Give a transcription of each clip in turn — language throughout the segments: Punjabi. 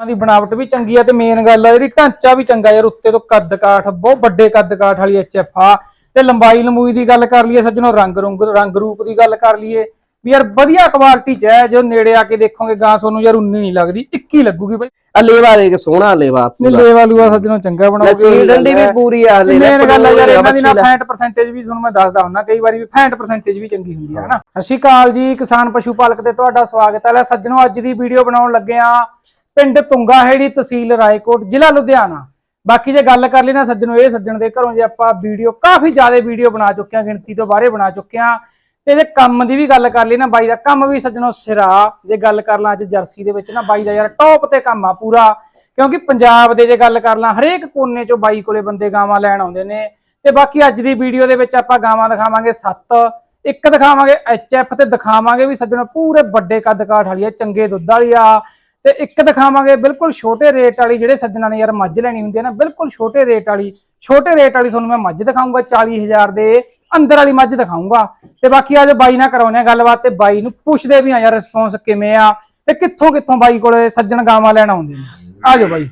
ਦੀ ਬਣਾਵਟ ਵੀ ਚੰਗੀ ਆ ਤੇ ਮੇਨ ਗੱਲ ਆ ਜਿਹੜੀ ਢਾਂਚਾ ਵੀ ਚੰਗਾ ਯਾਰ ਉੱਤੇ ਤੋਂ ਕੱਦ ਕਾਠ ਬਹੁਤ ਵੱਡੇ ਕੱਦ ਕਾਠ ਵਾਲੀ ਐਚਐਫ ਆ। ਤੇ ਲੰਬਾਈ ਲੰਬੂਈ ਦੀ ਗੱਲ ਕਰ ਲਈਏ ਸੱਜਣੋ ਰੰਗ ਰੁੰਗ ਰੰਗ ਰੂਪ ਦੀ ਗੱਲ ਕਰ ਲਈਏ ਵੀ ਯਾਰ ਵਧੀਆ ਕੁਆਲਿਟੀ ਚ ਹੈ ਜੋ ਨੇੜੇ ਆ ਕੇ ਦੇਖੋਗੇ ਗਾਂ ਤੁਹਾਨੂੰ ਯਾਰ 19 ਨਹੀਂ ਲੱਗਦੀ 21 ਲੱਗੂਗੀ ਬਈ। ਆ ਲੇਵਾ ਦੇਖ ਸੋਹਣਾ ਲੇਵਾ ਨੀਲੇ ਵਾਲੂਆ ਸੱਜਣੋ ਚੰਗਾ ਬਣਾਓਗੇ ਲੱਸੀ ਡੰਡੀ ਵੀ ਪੂਰੀ ਆ ਲੈ ਮੇਨ ਗੱਲ ਆ ਯਾਰ ਇਹਨਾਂ ਦੀ ਨਾ ਫੈਟ ਪਰਸੈਂਟੇਜ ਵੀ ਤੁਹਾਨੂੰ ਮੈਂ ਦੱਸਦਾ ਹੁੰਨਾ ਕਈ ਵਾਰੀ ਵੀ ਫੈਟ ਪਰਸੈਂਟੇਜ ਵੀ ਚੰਗੀ ਹੁੰਦੀ ਹੈ ਹਨਾ? ਸਤਿ ਸ਼੍ਰੀ ਅਕਾਲ ਜੀ ਕਿਸਾਨ ਪਸ਼ੂ ਪਾਲਕ ਤੇ ਤੁਹਾਡਾ ਸਵਾਗਤ ਹੈ। ਲੈ ਸੱਜਣੋ ਅੱਜ ਦੀ ਵੀਡੀਓ ਬਣਾਉਣ ਲੱਗੇ ਆ। ਪਿੰਡ ਤੁੰਗਾ ਹੈੜੀ ਤਹਿਸੀਲ ਰਾਏਕੋਟ, ਜ਼ਿਲ੍ਹਾ ਲੁਧਿਆਣਾ। ਬਾਕੀ ਜੇ ਗੱਲ ਕਰ ਲਈ ਨਾ ਸੱਜਣੋ, ਇਹ ਸੱਜਣ ਦੇ ਘਰੋਂ ਜੇ ਆਪਾਂ ਵੀਡੀਓ, ਕਾਫੀ ਜ਼ਿਆਦਾ ਵੀਡੀਓ ਬਣਾ ਚੁੱਕੇ ਆ ਗਿਣਤੀ ਤੋਂ ਬਾਹਰੇ ਬਣਾ ਚੁੱਕੇ ਆ ਤੇ ਜੇ ਕੰਮ ਦੀ ਵੀ ਗੱਲ ਕਰ ਲਈ ਨਾ, ਬਾਈ ਦਾ ਕੰਮ ਵੀ ਸੱਜਣੋ ਸਿਰਾ। ਜੇ ਗੱਲ ਕਰ ਲਾਂ ਅੱਜ ਜਰਸੀ ਦੇ ਵਿੱਚ ਨਾ, ਬਾਈ ਦਾ ਯਾਰ ਟੌਪ ਤੇ ਕੰਮ ਆ ਪੂਰਾ। ਕਿਉਂਕਿ ਪੰਜਾਬ ਦੇ ਜੇ ਗੱਲ ਕਰ ਲਾਂ, ਹਰੇਕ ਕੋਨੇ ਚੋਂ ਬਾਈ ਕੋਲੇ ਬੰਦੇ ਗਾਵਾਂ ਲੈਣ ਆਉਂਦੇ ਨੇ। ਤੇ ਬਾਕੀ ਅੱਜ ਦੀ ਵੀਡੀਓ ਦੇ ਵਿੱਚ ਆਪਾਂ ਗਾਵਾਂ ਦਿਖਾਵਾਂਗੇ 7 ਇੱਕ ਦਿਖਾਵਾਂਗੇ ਐਚਐਫ ਤੇ ਦਿਖਾਵਾਂਗੇ ਵੀ ਸੱਜਣੋ ਪੂਰੇ ਵੱਡੇ ਕੱਦ ਕਾਠ ਵਾਲੀ ਆ, ਚੰਗੇ ਦੁੱਧ ਵਾਲੀ ਆ। ਤੇ ਇੱਕ ਦਿਖਾਵਾਂਗੇ ਬਿਲਕੁਲ ਛੋਟੇ ਰੇਟ ਵਾਲੀ ਜਿਹੜੇ ਸੱਜਣਾ ਨੇ ਯਾਰ ਮੱਝ ਲੈਣੀ ਹੁੰਦੀ ਹੈ ਨਾ ਬਿਲਕੁਲ ਛੋਟੇ ਰੇਟ ਵਾਲੀ ਛੋਟੇ ਰੇਟ ਵਾਲੀ ਤੁਹਾਨੂੰ ਮੈਂ ਮੱਝ ਦਿਖਾਉਂਗਾ 40000 ਦੇ ਅੰਦਰ ਵਾਲੀ ਮੱਝ ਦਿਖਾਉਂਗਾ ਤੇ ਬਾਕੀ ਅੱਜ ਬਾਈ ਨਾਲ ਕਰਾਉਣੇ ਆ ਗੱਲਬਾਤ ਤੇ ਬਾਈ ਨੂੰ ਪੁੱਛਦੇ ਵੀ ਆ ਯਾਰ ਰਿਸਪੌਂਸ ਕਿਵੇਂ ਆ ਤੇ ਕਿੱਥੋਂ ਕਿੱਥੋਂ ਬਾਈ ਕੋਲੇ ਸੱਜਣ ਗਾਵਾਂ ਲੈਣ ਆਉਂਦੇ ਨੇ। ਆ ਜਾਓ ਬਾਈ।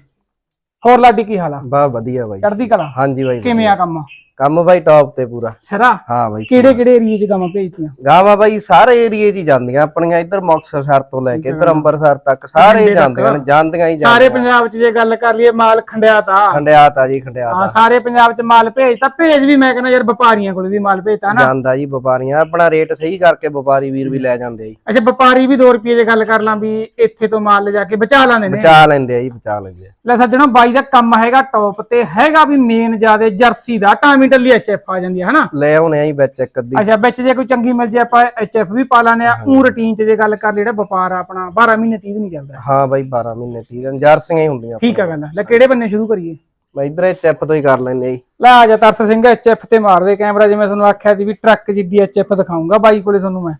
ਹੋਰ ਲਾਡੀ ਕੀ ਹਾਲ ਆ? ਬਾ ਵਧੀਆ ਬਾਈ। ਚੜ੍ਹਦੀ ਕਲਾ? ਹਾਂਜੀ ਬਾਈ ਕਿਵੇਂ ਆ ਕੰਮ? ਕੰਮ ਬਾਈ ਟੌਪ ਤੇ ਪੂਰਾ। ਸਿਰਾ? ਹਾਂ ਬਾਈ ਕਿਹੜੇ ਕਿਹੜੇ ਏਰੀਏ 'ਚ ਗਾਵਾਂ ਭੇਜਤੀਆਂ? ਗਾਵਾਂ ਬਾਈ ਸਾਰੇ ਏਰੀਏ 'ਚ ਹੀ ਜਾਂਦੀਆਂ। ਆਪਣੀਆਂ ਇੱਧਰ ਮੁਕਤਸਰ ਤੋਂ ਲੈ ਕੇ ਇੱਧਰ ਅੰਮ੍ਰਿਤਸਰ ਤੱਕ ਸਾਰੇ ਹੀ ਜਾਂਦੀਆਂ ਨੇ ਜਾਂਦੀਆਂ ਹੀ ਸਾਰੇ ਜਾਂਦੀਆਂ ਪੰਜਾਬ 'ਚ ਜੇ ਗੱਲ ਕਰ ਲਈਏ ਮਾਲ ਖੰਡਿਆਤ ਆ। ਖੰਡਿਆਤ ਆ ਜੀ ਖੰਡਿਆਤ ਹਾਂ। ਸਾਰੇ ਪੰਜਾਬ 'ਚ ਮਾਲ ਭੇਜਤਾ। ਭੇਜ ਵੀ ਮੈਂ ਕਹਿੰਦਾ ਯਾਰ ਵਪਾਰੀਆਂ ਕੋਲ ਵੀ ਮਾਲ ਭੇਜਤਾ ਨਾ ਜਾਂਦਾ ਜੀ ਵਪਾਰੀਆਂ। ਆਪਣਾ ਰੇਟ ਸਹੀ ਕਰਕੇ ਵਪਾਰੀ ਵੀਰ ਵੀ ਲੈ ਜਾਂਦੇ ਆ ਜੀ। ਅੱਛਾ ਵਪਾਰੀ ਵੀ 2 ਰੁਪਏ ਜੇ ਗੱਲ ਕਰ ਲਾਂ ਵੀ ਇੱਥੇ ਤੋਂ ਮਾਲ ਲਿਜਾ ਕੇ ਬਚਾ ਲਾਂਦੇ ਨੇ। ਬਚਾ ਲੈਂਦੇ ਆ ਜੀ ਬਚਾ ਲੈਂਦੇ ਲੈ ਸੱਜਣੋ ਬਾਈ ਦਾ ਕੰਮ ਹੈਗਾ ਟੌਪ ਤੇ। ਹੈਗਾ ਵੀ ਮੇਨ ਜਿਆਦੇ ਜਰਸੀ ਦਾ ਟਾਮੀ ਟੱਲੀ ਐਚਐਫ ਆ ਜਾਂਦੀ ਹੈ ਹਨਾ? ਲੈ ਆਉਣੇ ਆ ਜੀ ਵਿੱਚ ਇੱਕ ਅੱਧੀ। ਅੱਛਾ ਵਿੱਚ ਜੇ ਕੋਈ ਚੰਗੀ ਮਿਲ ਜੇ ਆਪਾਂ ਐਚਐਫ ਵੀ ਪਾ ਲਾਨੇ ਆ। ਉਹ ਰੂਟੀਨ 'ਚ ਜੇ ਗੱਲ ਕਰ ਲਈ ਜਿਹੜਾ ਵਪਾਰ ਆ ਆਪਣਾ 12 ਮਹੀਨੇ 30 ਨਹੀਂ ਚੱਲਦਾ ਹਾਂ। ਬਾਈ 12 ਮਹੀਨੇ ਠੀਕ ਆ ਜਰਸੀਆਂ ਹੀ ਹੁੰਦੀਆਂ ਠੀਕ ਆ ਗੱਲ ਲੈ ਕਿਹੜੇ ਬੰਨੇ ਸ਼ੁਰੂ ਕਰੀਏ? ਮੈਂ ਇੱਧਰ ਚੈਪ ਤੋਂ ਹੀ ਕਰ ਆ ਜੀ। ਲੈ ਆ ਜਾ ਤਰਸ ਸਿੰਘ ਐਚਐਫ ਤੇ ਮਾਰ ਦੇ ਕੈਮਰਾ ਜਿਵੇਂ ਤੁਹਾਨੂੰ ਆਖਿਆ ਸੀ ਵੀ ਟਰੱਕ ਜਿੱਡੀ ਐਚਐਫ ਦਿਖਾਉਂਗਾ ਬਾਈ ਕੋਲੇ ਤੁਹਾਨੂੰ ਮੈਂ।